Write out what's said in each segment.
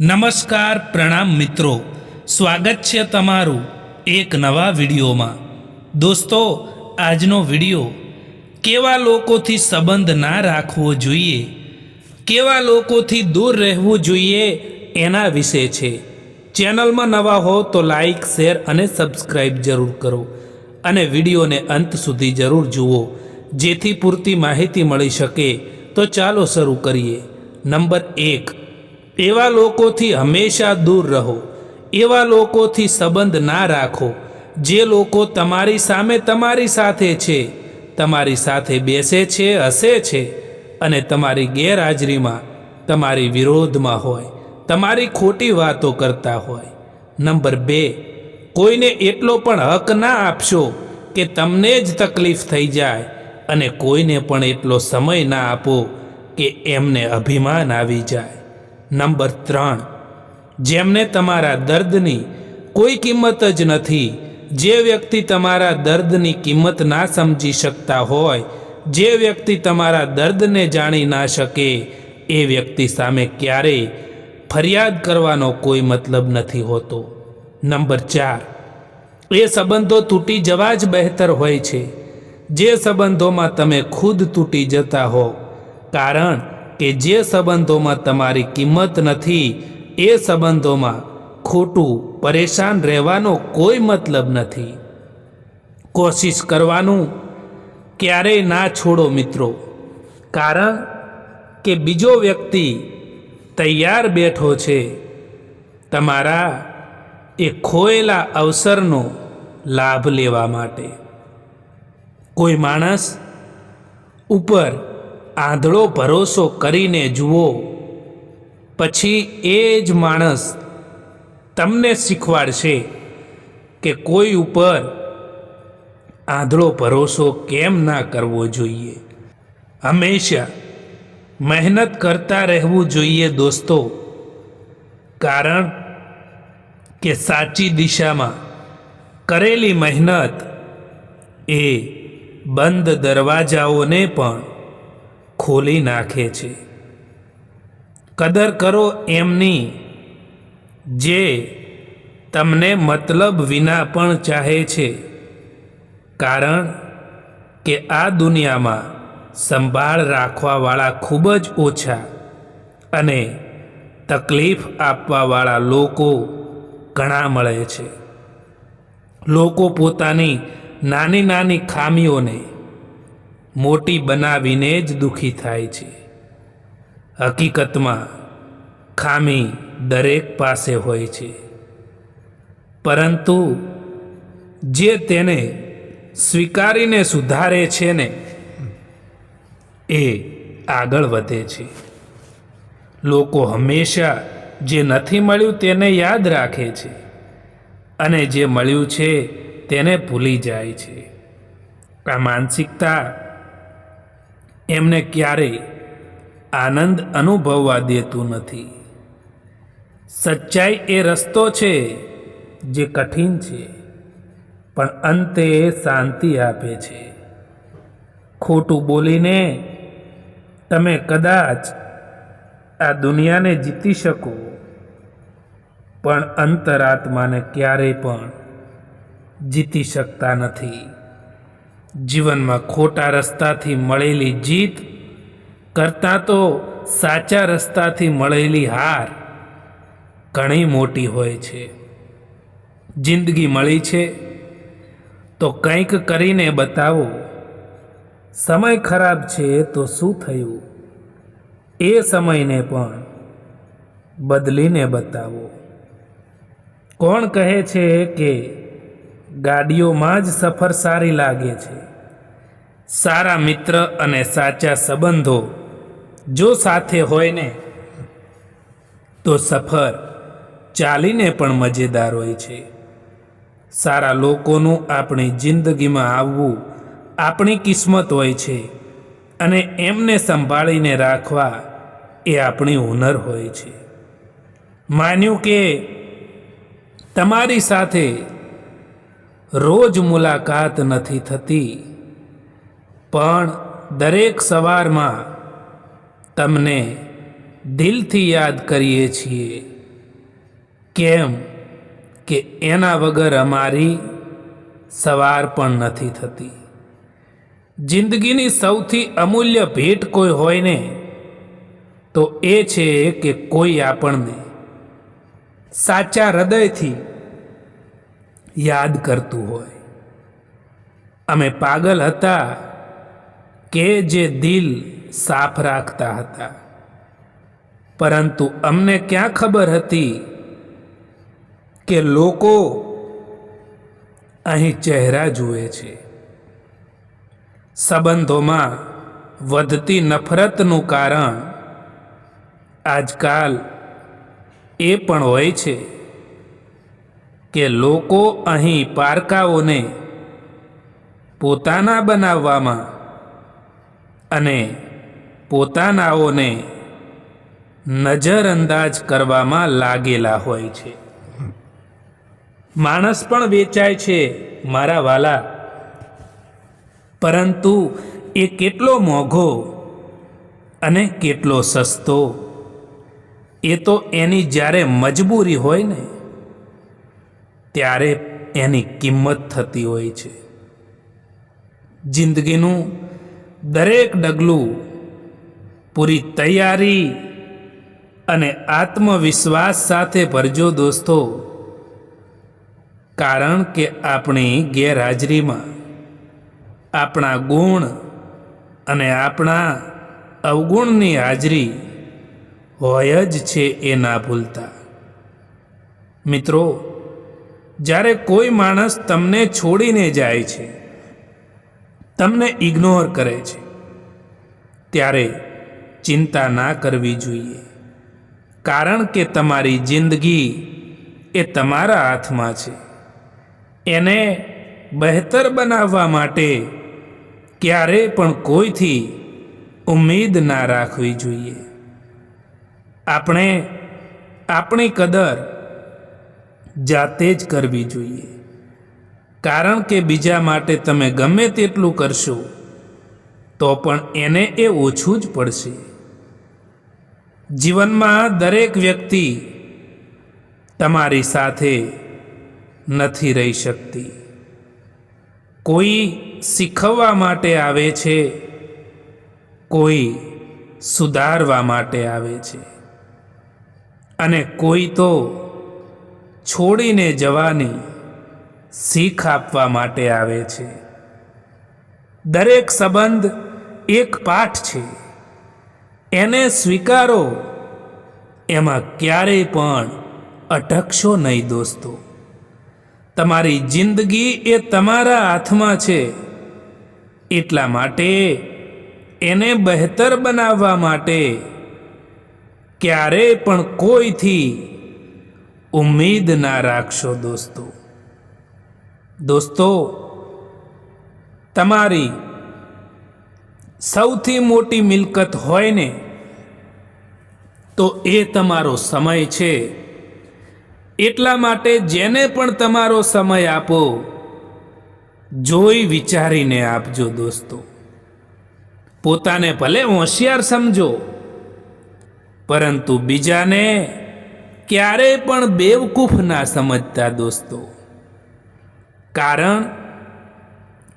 નમસ્કાર પ્રણામ મિત્રો. સ્વાગત છે તમારું એક નવા વિડીયોમાં. દોસ્તો, આજનો વીડિયો, કેવા લોકોથી સંબંધ ના રાખવો જોઈએ, કેવા લોકોથી દૂર રહેવું જોઈએ એના વિશે છે. ચેનલમાં નવા હો તો લાઈક, શેર અને સબસ્ક્રાઈબ જરૂર કરો અને વિડીયોને અંત સુધી જરૂર જુઓ, જેથી પૂરતી માહિતી મળી શકે. તો ચાલો શરૂ કરીએ. નંબર એક એવા લોકોથી હંમેશા દૂર રહો. એવા લોકોથી સંબંધ ના રાખો. જે લોકો તમારી સામે તમારી સાથે છે, તમારી સાથે બેસે છે, હસે છે અને તમારી ગેરહાજરીમાં તમારી વિરોધમાં હોય, તમારી ખોટી વાતો કરતા હોય. નંબર બે, કોઈને એટલો પણ હક ના આપશો કે તમને જ તકલીફ થઈ જાય અને કોઈને પણ એટલો સમય ના આપો કે એમને અભિમાન આવી જાય. નંબર ત્રણ. જેમને તમારા દર્દની કોઈ કિંમત જ નથી. જે વ્યક્તિ તમારા દર્દની કિંમત ના સમજી શકતા હોય, જે વ્યક્તિ તમારા દર્દને જાણી ના શકે, એ વ્યક્તિ સામે ક્યારેય ફરિયાદ કરવાનો કોઈ મતલબ નથી હોતો. નંબર ચાર. એ સંબંધો તૂટી જવા જ બહેતર હોય છે. જે સંબંધોમાં તમે ખુદ તૂટી જતા હો. કારણ કે જે સંબંધોમાં તમારી કિંમત નથી, એ સંબંધોમાં ખોટું, પરેશાન રહેવાનો કોઈ મતલબ નથી. કોશિશ કરવાનું, ક્યારેય ના છોડો મિત્રો. કારણ કે બીજો વ્યક્તિ તૈયાર બેઠો છે, તમારા એ ખોયેલા અવસરનો લાભ લેવા માટે. કોઈ માણસ ઉપર આંધળો ભરોસો કરીને જુઓ. પછી એ જ માણસ તમને શીખવાડશે કે કોઈ ઉપર આંધળો ભરોસો કેમ ના કરવો જોઈએ. હંમેશા મહેનત કરતા રહેવું જોઈએ દોસ્તો, કારણ કે સાચી દિશામાં કરેલી મહેનત એ બંધ દરવાજાઓને પણ ખોલી નાખે છે. કદર કરો એમની, જે તમને મતલબ વિના પણ ચાહે છે. કારણ કે આ દુનિયામાં સંભાળ રાખવાવાળા ખૂબ જ ઓછા અને તકલીફ આપવાવાળા લોકો ઘણા મળે છે. લોકો પોતાની નાની નાની ખામીઓને મોટી બનાવીને જ દુઃખી થાય છે. હકીકતમાં, ખામી દરેક પાસે હોય છે. પરંતુ, જે તેને સ્વીકારીને સુધારે છે ને, એ આગળ વધે છે. લોકો હંમેશા જે નથી મળ્યું તેને યાદ રાખે છે અને જે મળ્યું છે તેને ભૂલી જાય છે. આ માનસિકતા એમને ક્યારેય આનંદ અનુભવવા દેતું નથી. સચ્ચાઈ એ રસ્તો છે જે કઠિન છે, પણ અંતે શાંતિ આપે છે. ખોટું બોલીને તમે કદાચ આ દુનિયાને જીતી શકો, પણ અંતરાત્માને ક્યારેય પણ જીતી શકતા નથી. જીવનમાં ખોટા રસ્તાથી મળેલી જીત કરતાં તો સાચા રસ્તાથી મળેલી હાર ઘણી મોટી હોય છે. જિંદગી મળી છે. તો કંઈક કરીને બતાવો. સમય ખરાબ છે તો શું થયું? એ સમયને પણ બદલીને બતાવો. કોણ કહે છે કે ગાડીઓમાં જ સફર સારી લાગે છે. સારા મિત્ર અને સાચા સંબંધો જો સાથે હોય ને, તો સફર ચાલીને પણ મજેદાર હોય છે. સારા લોકોનું આપણી જિંદગીમાં આવવું આપણી કિસ્મત હોય છે અને એમને સંભાળીને રાખવા એ આપણી હુનર હોય છે. માન્યું કે તમારી સાથે રોજ મુલાકાત નથી થતી. પણ દરેક સવારમાં તમને દિલથી યાદ કરીએ છીએ કેમ કે એના વગર અમારી સવાર પણ નથી થતી. જિંદગીની સૌથી અમૂલ્ય ભેટ કોઈ હોય ને, તો એ છે કે કોઈ આપણને સાચા હૃદયથી યાદ કરતું હોય. અમે પાગલ હતા કે જે દિલ સાફ રાખતા હતા. પરંતુ અમને ક્યાં ખબર હતી કે લોકો અહીં ચહેરા જુએ છે. સંબંધોમાં વધતી નફરતનું કારણ આજકાલ એ પણ હોય છે કે લોકો અહીં પારકાઓને પોતાના બનાવવામાં અને પોતાનાઓને નજરઅંદાજ કરવામાં લાગેલા હોય છે. માણસ પણ વેચાય છે મારા વાલા. પરંતુ એ કેટલો મોંઘો અને કેટલો સસ્તો. એ તો એની જ્યારે મજબૂરી હોય ને ત્યારે એની કિંમત થતી હોય છે. જિંદગીનું દરેક ડગલું પૂરી તૈયારી અને આત્મવિશ્વાસ સાથે ભરજો દોસ્તો. કારણ કે આપણી ગેરહાજરીમાં આપણા ગુણ અને આપણા અવગુણની હાજરી હોય જ છે એ ના ભૂલતા. મિત્રો જ્યારે કોઈ માણસ તમને છોડીને જાય છે, તમને ઇગ્નોર કરે છે, ત્યારે ચિંતા ના કરવી જોઈએ. કારણ કે તમારી જિંદગી એ તમારા હાથમાં છે. એને બહેતર બનાવવા માટે ક્યારે પણ કોઈથી ઉમેદ ના રાખવી જોઈએ. આપણે આપણી કદર જાતે જ કરવી જોઈએ. કારણ કે બીજા માટે તમે ગમે તેટલું કરશો, તો પણ એને એ ઓછું જ પડશે. જીવનમાં દરેક વ્યક્તિ તમારી સાથે નથી રહી શકતી. કોઈ શીખવવા માટે આવે છે, કોઈ સુધારવા માટે આવે છે. અને કોઈ તો છોડીને જવાની શીખ આપવા માટે આવે છે. દરેક સંબંધ એક પાઠ છે. એને સ્વીકારો, એમાં ક્યારેય પણ અટકશો નહીં દોસ્તો. તમારી જિંદગી એ તમારા હાથમાં છે. એટલા માટે એને બહેતર બનાવવા માટે ક્યારેય પણ કોઈથી ઉમ્મીદ ના રાખશો દોસ્તો. દોસ્તો, તમારી સૌથી મોટી મિલકત હોય ને, તો એ તમારો સમય છે. એટલા માટે જેને પણ તમારો સમય આપો, જોઈ વિચારીને આપજો દોસ્તો. પોતાને ભલે હોશિયાર સમજો, પરંતુ બીજાને ક્યારેય પણ બેવકૂફ ના સમજતા દોસ્તો. કારણ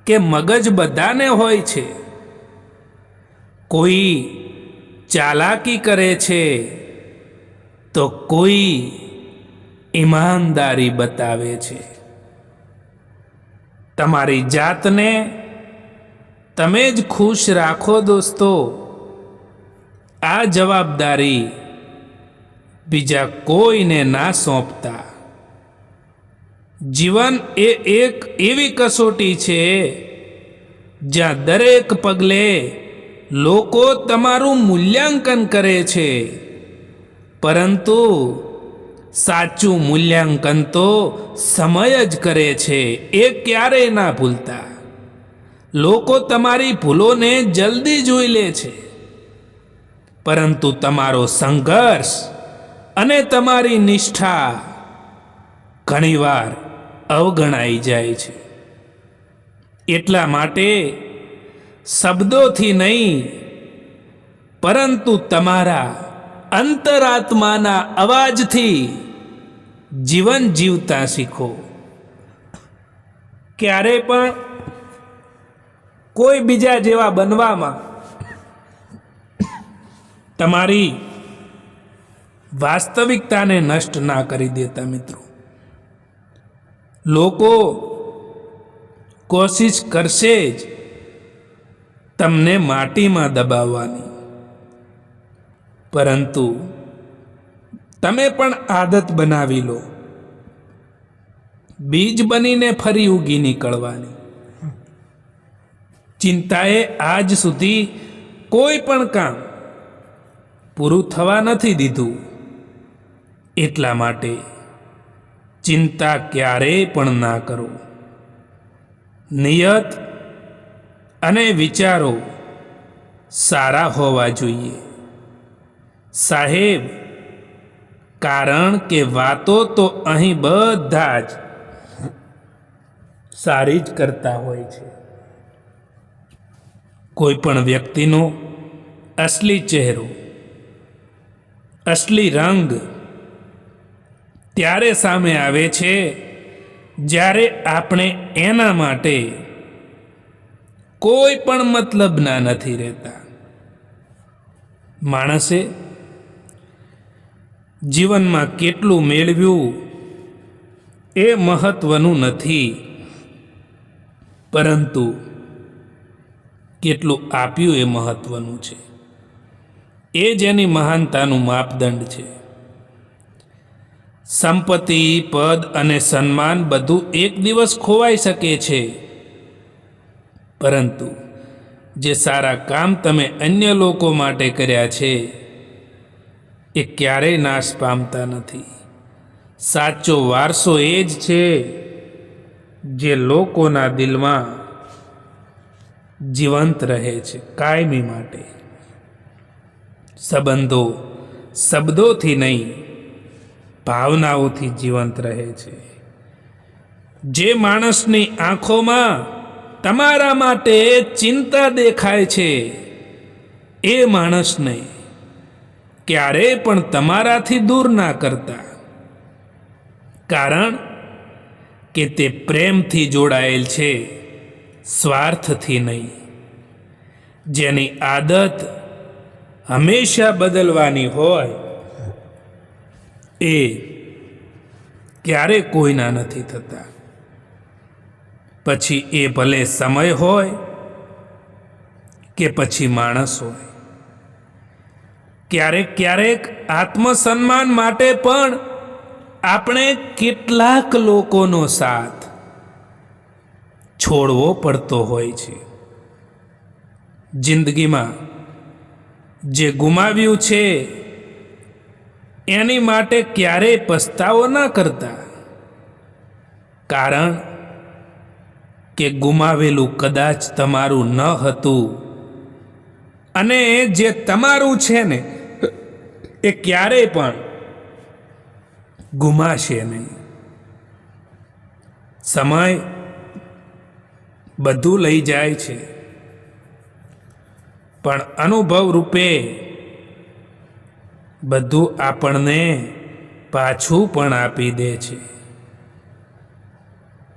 કે મગજ બધાને હોય છે. કોઈ ચાલાકી કરે છે, તો કોઈ ઈમાનદારી બતાવે છે. તમારી જાતને તમે જ ખુશ રાખો દોસ્તો. આ જવાબદારી બીજા કોઈને ના સોંપતા. જીવન એ એક એવી કસોટી છે, જ્યાં દરેક પગલે લોકો તમારું મૂલ્યાંકન કરે છે. પરંતુ સાચું મૂલ્યાંકન તો સમય જ કરે છે, એ ક્યારેય ના ભૂલતા. લોકો તમારી ભૂલોને જલ્દી જોઈ લે છે. પરંતુ તમારો સંઘર્ષ અને તમારી નિષ્ઠા ઘણીવાર અવગણાઈ જાય છે. એટલા માટે શબ્દોથી નહીં, પરંતુ તમારા અંતરાત્માના અવાજથી જીવન જીવતા શીખો. ક્યારે પણ કોઈ બીજા જેવા બનવામાં તમારી વાસ્તવિકતાને નષ્ટ ના કરી દેતા મિત્રો. લોકો કોશિશ કરશે જ તમને માટીમાં દબાવવાની. પરંતુ તમે પણ આદત બનાવી લો. બીજ બનીને ફરી ઉગી નીકળવાની. ચિંતાએ આજ સુધી કોઈ પણ કામ પૂરું થવા નથી દીધું. એટલા માટે ચિંતા ક્યારેય પણ ના કરો. નિયત અને વિચારો સારા હોવા જોઈએ. સાહેબ, કારણ કે વાતો તો અહીં બધા જ સારી જ કરતા હોય છે. કોઈ પણ વ્યક્તિનો અસલી ચહેરો, અસલી રંગ ત્યારે સામે આવે છે, જ્યારે આપણે એના માટે કોઈ પણ મતલબના નથી રહેતા. માણસે જીવનમાં કેટલું મેળવ્યું એ મહત્વનું નથી, પરંતુ કેટલું આપ્યું એ મહત્વનું છે. એ જ એની મહાનતાનું માપદંડ છે. સંપત્તિ, પદ અને સન્માન બધું એક દિવસ ખોવાઈ શકે છે. પરંતુ જે સારા કામ તમે અન્ય લોકો માટે કર્યા છે, એ ક્યારેય નાશ પામતા નથી. સાચો વારસો એ જ છે જે લોકોના દિલમાં જીવંત રહે છે કાયમી માટે. સંબંધો શબ્દોથી નહીં ભાવનાઓથી જીવંત રહે છે. જે માણસની આંખોમાં તમારા માટે ચિંતા દેખાય છે, એ માણસને ક્યારેય પણ તમારાથી દૂર ના કરતા. કારણ કે તે પ્રેમથી જોડાયેલ છે, સ્વાર્થથી નહીં. જેની આદત હંમેશા બદલવાની હોય એ ક્યારે કોઈના નથી થતા. પછી એ ભલે સમય હોય કે પછી માણસ હોય. ક્યારેક ક્યારેક આત્મસન્માન માટે પણ આપણે કેટલાક લોકોનો સાથ છોડવો પડતો હોય છે. જિંદગીમાં જે ગુમાવ્યું છે એની માટે ક્યારેય પસ્તાવો ન કરતા. કારણ કે ગુમાવેલું કદાચ તમારું ન હતું. અને જે તમારું છે ને, એ ક્યારેય પણ ગુમાશે નહીં. સમય બધું લઈ જાય છે. પણ અનુભવ રૂપે બધું આપણને પાછું પણ આપી દે છે.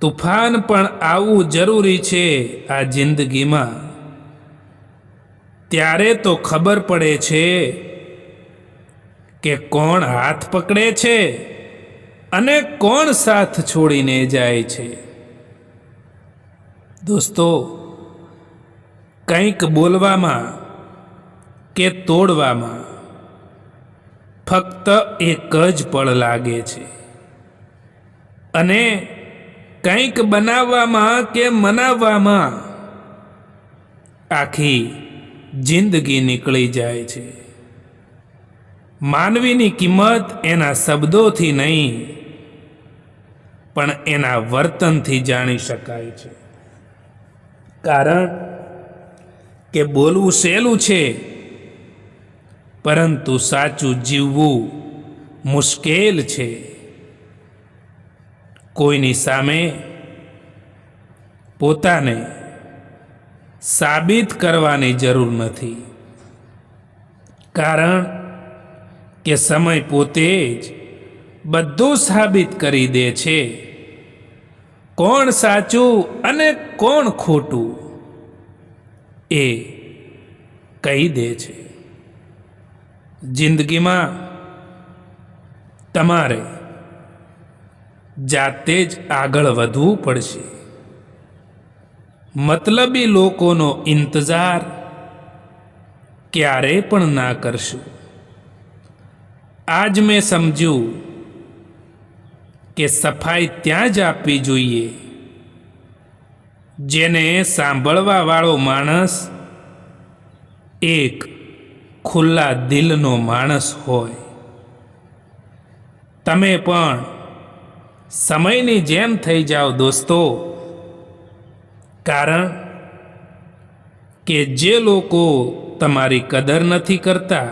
તુફાન પણ આવવું જરૂરી છે આ જિંદગીમાં. ત્યારે તો ખબર પડે છે કે કોણ હાથ પકડે છે અને કોણ સાથ છોડીને જાય છે. દોસ્તો, કંઈક બોલવામાં કે તોડવામાં ફક્ત એક જ પળ લાગે છે. અને કંઈક બનાવવામાં કે મનાવવામાં આખી જિંદગી નીકળી જાય છે. માનવીની કિંમત એના શબ્દોથી નહીં, પણ એના વર્તનથી જાણી શકાય છે. કારણ કે બોલવું સહેલું છે પરંતુ સાચું જીવવું મુશ્કેલ છે. કોઈની સામે પોતાને સાબિત કરવાની જરૂર નથી. કારણ કે સમય પોતે જ બધું સાબિત કરી દે છે. કોણ સાચું અને કોણ ખોટું એ કહી દે છે. જિંદગીમાં તમારે જાતે જ આગળ વધવું પડશે. મતલબી લોકોનો ઇંતજાર ક્યારે પણ ના કરશું. આજ મેં સમજ્યું કે સફાઈ ત્યાં જ આપવી જોઈએ. જેને સાંભળવાવાળો માણસ એક ખુલ્લા દિલનો માણસ હોય. તમે પણ સમયની જેમ થઈ જાઓ દોસ્તો. કારણ કે જે લોકો તમારી કદર નથી કરતા,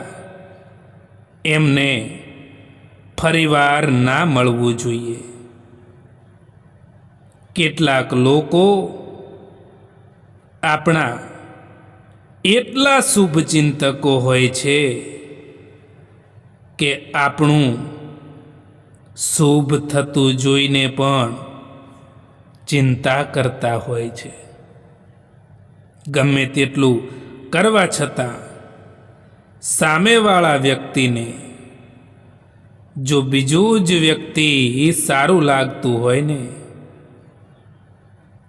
એમને ફરીવાર ના મળવું જોઈએ. કેટલાક લોકો આપણા એટલા શુભચિંતકો હોય છે કે આપણું શુભ થતું જોઈને પણ ચિંતા કરતા હોય છે. ગમે તેટલું કરવા છતાં સામેવાળા વ્યક્તિને જો બીજું જ વ્યક્તિ સારું લાગતું હોય ને,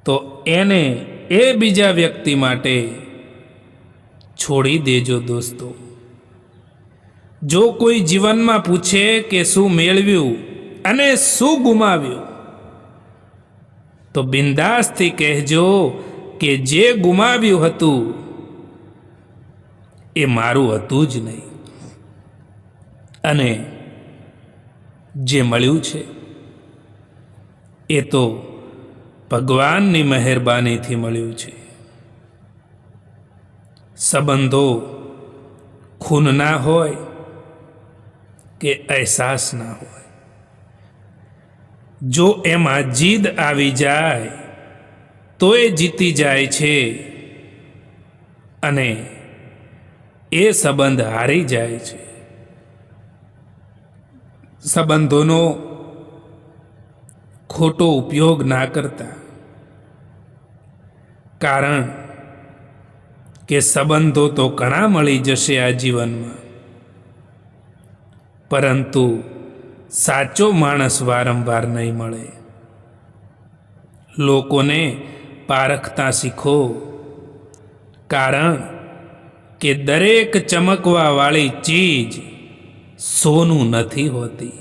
તો એને એ બીજા વ્યક્તિ માટે છોડી દેજો દોસ્તો. જો કોઈ જીવનમાં પૂછે કે શું મેળવ્યું અને શું ગુમાવ્યું, તો બિંદાસથી કહેજો કે જે ગુમાવ્યું હતું, એ મારું હતું જ નહીં. અને જે મળ્યું છે, એ તો ભગવાનની મહેરબાનીથી મળ્યું છે. સંબંધો ખૂનના હોય કે અહેસાસના હોય. જો એમાં જીદ આવી જાય, તો એ જીતી જાય છે અને એ સંબંધ હારી જાય છે. સંબંધોનો ખોટો ઉપયોગ ના કરતા. કારણ કે સંબંધો તો ઘણા મળી જશે આ જીવનમાં. પરંતુ સાચો માણસ વારંવાર નહીં મળે. લોકોને પારખતા શીખો. કારણ કે દરેક ચમકવાવાળી ચીજ સોનું નથી હોતી.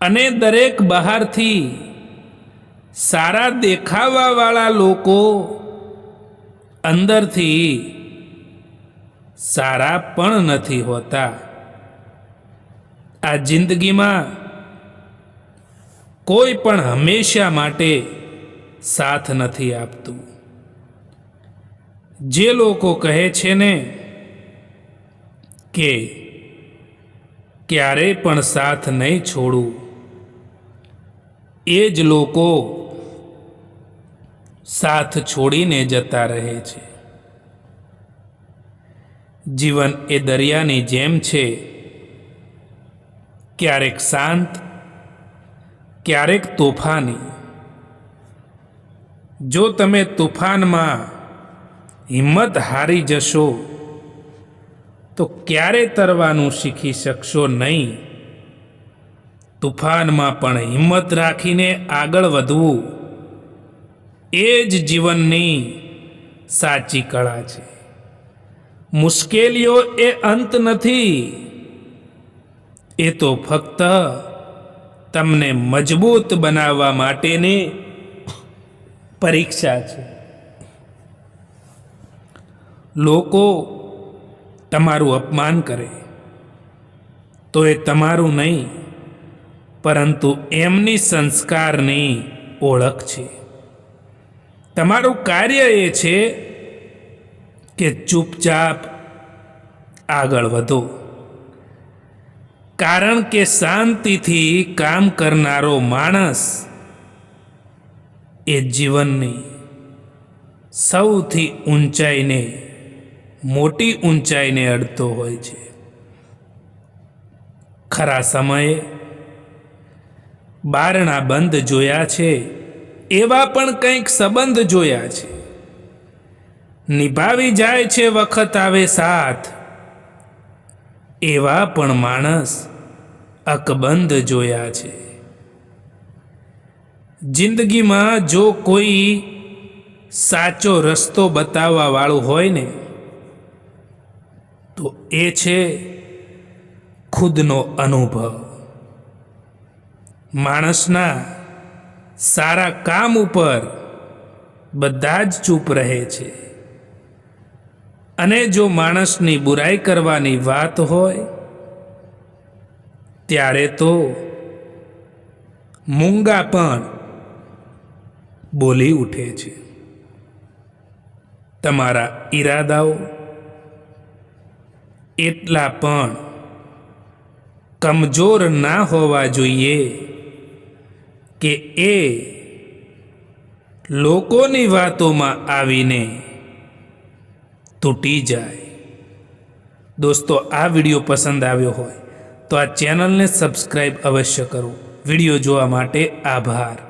અને દરેક બહારથી સારા દેખાવાવાળા લોકો અંદરથી સારા પણ નથી હોતા. આ જિંદગીમાં કોઈ પણ હંમેશા માટે સાથ નથી આપતું. જે લોકો કહે છે ને કે ક્યારેય પણ સાથ નહીં છોડું, એ જ લોકો સાથ છોડીને જતા રહે છે. જીવન એ દરિયાની જેમ છે. ક્યારેક શાંત, ક્યારેક તોફાની. જો તમે તોફાનમાં હિંમત હારી જશો, તો ક્યારે તરવાનું શીખી શકશો નહીં? તુફાનમાં પણ હિંમત રાખીને આગળ વધવું એ જ જીવનની સાચી કળા છે. મુશ્કેલીઓ એ અંત નથી, એ તો ફક્ત તમને મજબૂત બનાવવા માટેની પરીક્ષા છે. લોકો તમારું અપમાન કરે, તો એ તમારું નહીં, પરંતુ એમની સંસ્કારની ઓળખ છે. તમારું કાર્ય એ છે કે ચૂપચાપ આગળ વધો. કારણ કે શાંતિથી કામ કરનારો માણસ એ જીવનની સૌથી ઊંચાઈને, મોટી ઊંચાઈને અડતો હોય છે. ખરા સમયે બારણા બંધ જોયા છે. એવા પણ કંઈક સંબંધ જોયા છે. નિભાવી જાય છે વખત આવે સાથ. એવા પણ માણસ અકબંધ જોયા છે. જિંદગીમાં જો કોઈ સાચો રસ્તો બતાવવા વાળું હોય ને, તો એ છે ખુદનો અનુભવ. માણસના સારા કામ ઉપર બધા જ ચૂપ રહે છે. અને જો માણસની બુરાઈ કરવાની વાત હોય, ત્યારે તો મૂંગા પણ બોલી ઉઠે છે. તમારા ઈરાદાઓ એટલા પણ કમજોર ના હોવા જોઈએ. કે એ લોકોની વાતોમાં આવીને તૂટી જાય. દોસ્તો, આ વીડિયો પસંદ આવ્યો હોય તો આ ચેનલને સબસ્ક્રાઈબ અવશ્ય કરો. વીડિયો જોવા માટે આભાર.